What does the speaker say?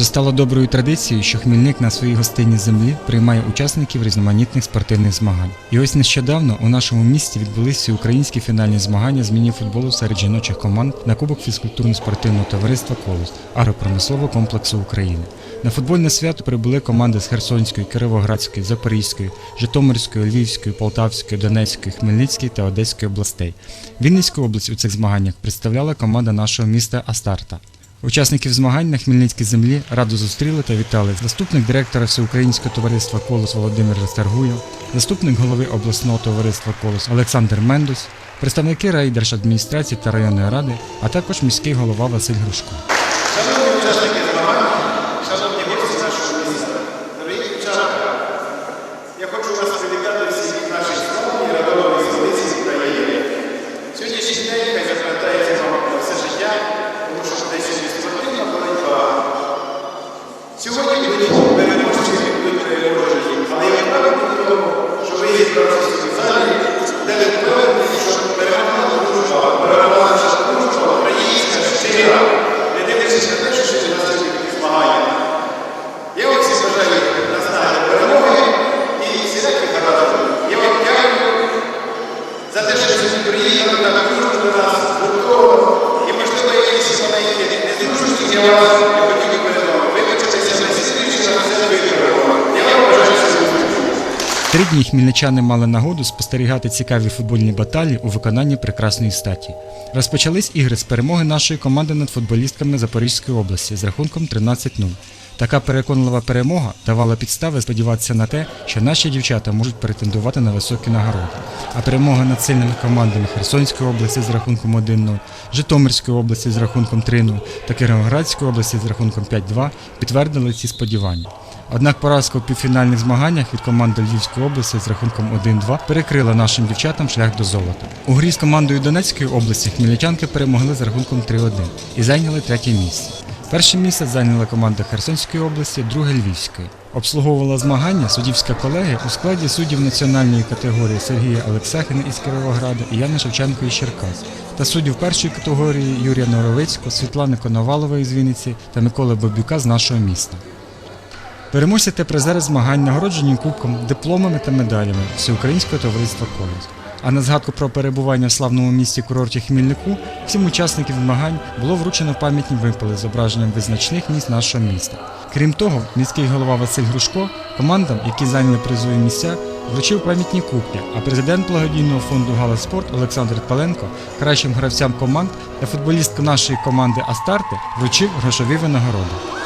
Вже стало доброю традицією, що Хмільник на своїй гостинній землі приймає учасників різноманітних спортивних змагань. І ось нещодавно у нашому місті відбулися українські фінальні змагання з міні-футболу серед жіночих команд на Кубок фізкультурно-спортивного товариства Колос агропромислового комплексу України. На футбольне свято прибули команди з Херсонської, Кировоградської, Запорізької, Житомирської, Львівської, Полтавської, Донецької, Хмельницької та Одеської областей. Вінницьку область у цих змаганнях представляла команда нашого міста Астарта. Учасників змагань на Хмельницькій землі радо зустріли та вітали заступник директора Всеукраїнського товариства Колос Володимир Расторгуєв, заступник голови обласного товариства Колос Олександр Мендус, представники райдержадміністрації та районної ради, а також міський голова Василь Грушко. Три дні хмільничани мали нагоду спостерігати цікаві футбольні баталії у виконанні прекрасної статі. Розпочались ігри з перемоги нашої команди над футболістками Запорізької області з рахунком 13-0. Така переконлива перемога давала підстави сподіватися на те, що наші дівчата можуть претендувати на високі нагороди. А перемога над сильними командами Херсонської області з рахунком 1-0, Житомирської області з рахунком 3-0 та Кіровоградської області з рахунком 5-2 підтвердили ці сподівання. Однак поразка у півфінальних змаганнях від команди Львівської області з рахунком 1-2 перекрила нашим дівчатам шлях до золота. У грі з командою Донецької області хмельничанки перемогли з рахунком 3-1 і зайняли третє місце. Перше місце зайняла команда Херсонської області, друге Львівської. Обслуговувала змагання суддівська колегія у складі суддів національної категорії Сергія Олексахіна із Кіровограда і Яни Шевченко із Черкас та суддів першої категорії Юрія Норовицького, Світлани Коновалової з Вінниці та Миколи Бобюка з нашого міста. Переможці та призери змагань нагороджені кубком, дипломами та медалями Всеукраїнського товариства «Колос». А на згадку про перебування в славному місті курорті Хмільнику всім учасників змагань було вручено пам'ятні вимпели з зображенням визначних міст нашого міста. Крім того, міський голова Василь Грушко командам, які зайняли призові місця, вручив пам'ятні кубки, а президент благодійного фонду «Галаспорт» Олександр Паленко кращим гравцям команд та футболістка нашої команди Астарти вручив грошові винагороди.